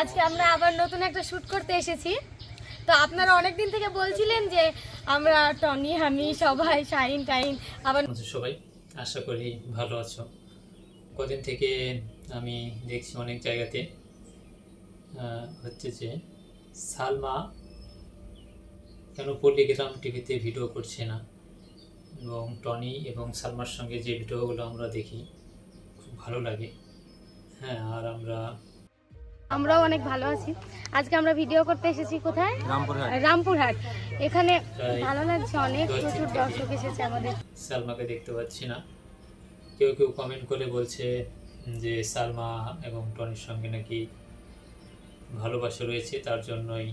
আজকে আমরা আবার নতুন একটা শ্যুট করতে এসেছি। তো আপনারা অনেক দিন থেকে বলছিলেন যে আমরা টনি, আমি, সবাই, শাইন, টাইন, আবার আছো সবাই, আশা করি ভালো আছো। কদিন থেকে আমি দেখছি অনেক জায়গাতে হচ্ছে যে সালমা কেন পল্লিগ্রাম টিভিতে ভিডিও করছে না? এবং টনি এবং সালমার সঙ্গে যে ভিডিওগুলো আমরা দেখি, খুব ভালো লাগে। হ্যাঁ আর আমরা আমরাও অনেক ভালো আছি। আজকে আমরা ভিডিও করতে এসেছি কোথায়? রামপুরহাট। এখানে ভালো লাগছে অনেক প্রচুর দর্শক এসেছে আমাদের। সালমাকে দেখতে পাচ্ছি না। কেউ কেউ কমেন্ট করে বলছে যে সালমা এবং টনির সঙ্গে নাকি ভালোবাসা রয়েছে তার জন্যই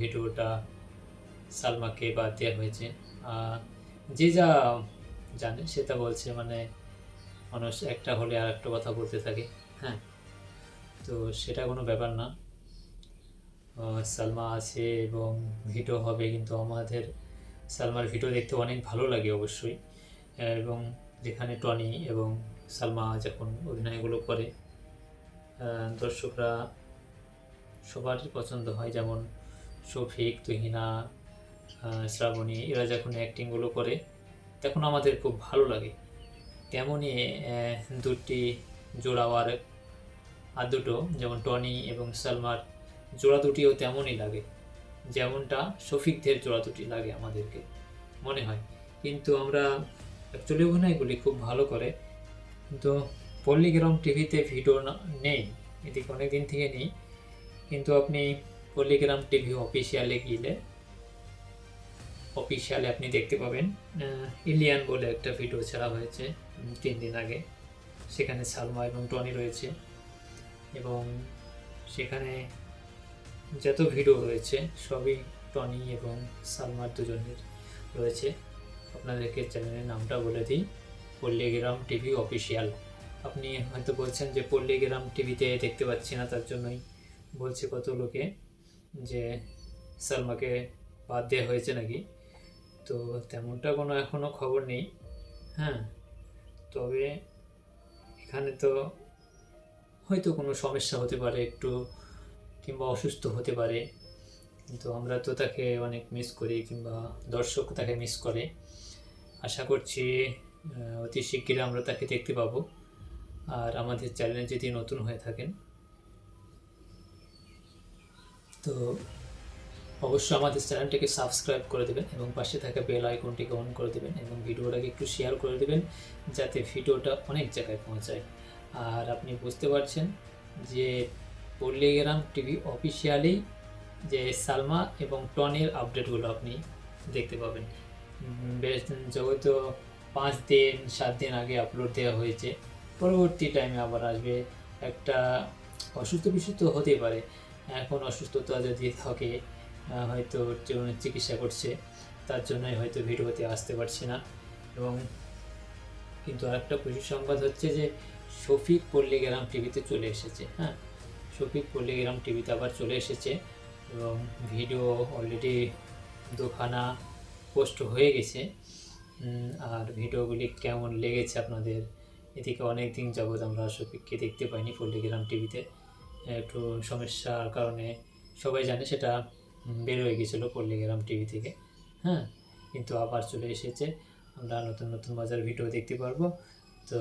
ভিডিওটা সালমাকে বাদ দেওয়া হয়েছে। যে যা জানে সেটা বলছে মানে মানুষ একটা হলে আর একটা কথা বলতে থাকে। হ্যাঁ। তো সেটা কোনো ব্যাপার না। সালমা আছে এবং ভিডিও হবে, কিন্তু আমাদের সালমার ভিডিও দেখতে অনেক ভালো লাগে অবশ্যই। এবং যেখানে টনি এবং সালমা যখন অভিনয়গুলো করে দর্শকরা সবারই পছন্দ হয়। যেমন শফিক, তুহিনা শ্রাবণী, এরা যখন অ্যাক্টিংগুলো করে, তখন আমাদের খুব ভালো লাগে। তেমনই দুটি জোড়াওয়ার আর দুটো, যেমন টনি এবং সালমার জোড়া দুটিও তেমনই লাগে। যেমনটা শফিকদের জোড়া দুটি লাগে আমাদেরকে, মনে হয়। কিন্তু আমরা অ্যাকচুয়ালি অভিনয়গুলি খুব ভালো করে, কিন্তু পল্লীগ্রাম টিভিতে ভিডিও নেই। এদিকে অনেক দিন থেকে নেই। কিন্তু আপনি পল্লীগ্রাম টিভি অফিসিয়ালে গেলে অফিসিয়ালে আপনি দেখতে পাবেন ইলিয়ান বলে একটা ভিডিও ছাড়া হয়েছে, তিন দিন আগে। সেখানে সালমা এবং টনি রয়েছে। এবং সেখানে যত ভিডিও রয়েছে, সবই টনি এবং সালমার দুজনের রয়েছে। আপনাদেরকে চ্যানেলের নামটা বলে দিই, পল্লীগ্রাম টিভি অফিসিয়াল। আপনি হয়তো বলছেন যে পল্লীগ্রাম টিভিতে দেখতে পাচ্ছি না, তার জন্যই বলছে কত লোকে যে সালমাকে বাদ দেওয়া হয়েছে নাকি। তো তেমনটা কোনো এখনও খবর নেই। হ্যাঁ তবে এখানে তো হয়তো কোনো সমস্যা হতে পারে একটু, কিংবা অসুস্থ হতে পারে। কিন্তু আমরা তো তাকে অনেক মিস করি, কিংবা দর্শক তাকে মিস করে। আশা করছি অতি শিগগিরই আমরা তাকে দেখতে পাবো। আর আমাদের চ্যানেলে যদি নতুন হয়ে থাকেন, তো অবশ্যই আমাদের চ্যানেলটিকে সাবস্ক্রাইব করে দেবেন এবং পাশে থাকা বেল আইকনটিকে অন করে দেবেন এবং ভিডিওটাকে একটু শেয়ার করে দেবেন, যাতে ভিডিওটা অনেক জায়গায় পৌঁছায়। আর আপনি বুঝতে পারছেন যে পল্লীগ্রাম টিভি অফিসিয়ালি যে সালমা এবং টনের আপডেটগুলো আপনি দেখতে পাবেন। বেশ যত পাঁচ দিন, সাত দিন আগে আপলোড দেওয়া হয়েছে। পরবর্তী টাইমে আবার আসবে। একটা অসুস্থ বিসুস্থ হতেই পারে। এখন অসুস্থতা যদি থাকে হয়তো চিকিৎসা করছে, তার জন্যই হয়তো ভিডিওতে আসতে পারছি না। এবং কিন্তু আরেকটা খুশির সংবাদ হচ্ছে যে শফিক পল্লীগ্রাম টিভিতে চলে এসেছে হ্যাঁ। শফিক পল্লীগ্রাম টিভিতে আবার চলে এসেছে এবং ভিডিও অলরেডি দুখানা পোস্ট হয়ে গেছে। আর ভিডিওগুলি কেমন লেগেছে আপনাদের? এদিকে অনেক দিন যাবৎ আমরা শফিককে দেখতে পাইনি পল্লীগ্রাম টিভিতে। একটু সমস্যার কারণে সবাই জানে সেটা বের হয়ে গেছিল পল্লীগ্রাম টিভি থেকে হ্যাঁ। কিন্তু আবার চলে এসেছে। আমরা নতুন নতুন মজার ভিডিও দেখতে পারব। তো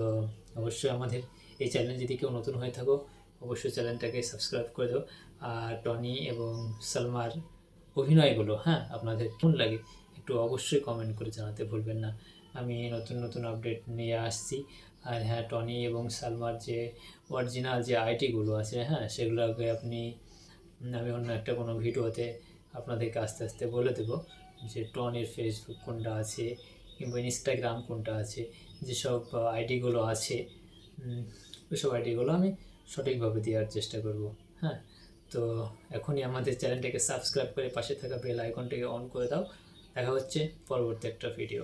অবশ্যই আমাদের এই চ্যানেল যদি কেউ নতুন হয়ে থাকো, অবশ্যই চ্যানেলটাকে সাবস্ক্রাইব করে দাও। আর টনি এবং সালমার অভিনয়গুলো হ্যাঁ আপনাদের কেমন লাগে একটু অবশ্যই কমেন্ট করে জানাতে ভুলবেন না। আমি নতুন নতুন আপডেট নিয়ে আসছি। আর হ্যাঁ টনি এবং সালমার যে অরিজিনাল যে আইটিগুলো আছে হ্যাঁ সেগুলোকে আপনি, আমি অন্য একটা কোনো ভিডিওতে আপনাদেরকে আস্তে আস্তে বলে দেবো যে টনির ফেসবুক কোনটা আছে কিংবা ইনস্টাগ্রাম কোনটা আছে, যেসব আইডিগুলো আছে ওইসব আইডিগুলো আমি সঠিকভাবে দেওয়ার চেষ্টা করব হ্যাঁ? তো এখনই আমাদের চ্যানেলটাকে সাবস্ক্রাইব করে পাশে থাকা বেল আইকনটাকে অন করে দাও। দেখা হচ্ছে পরবর্তী একটা ভিডিও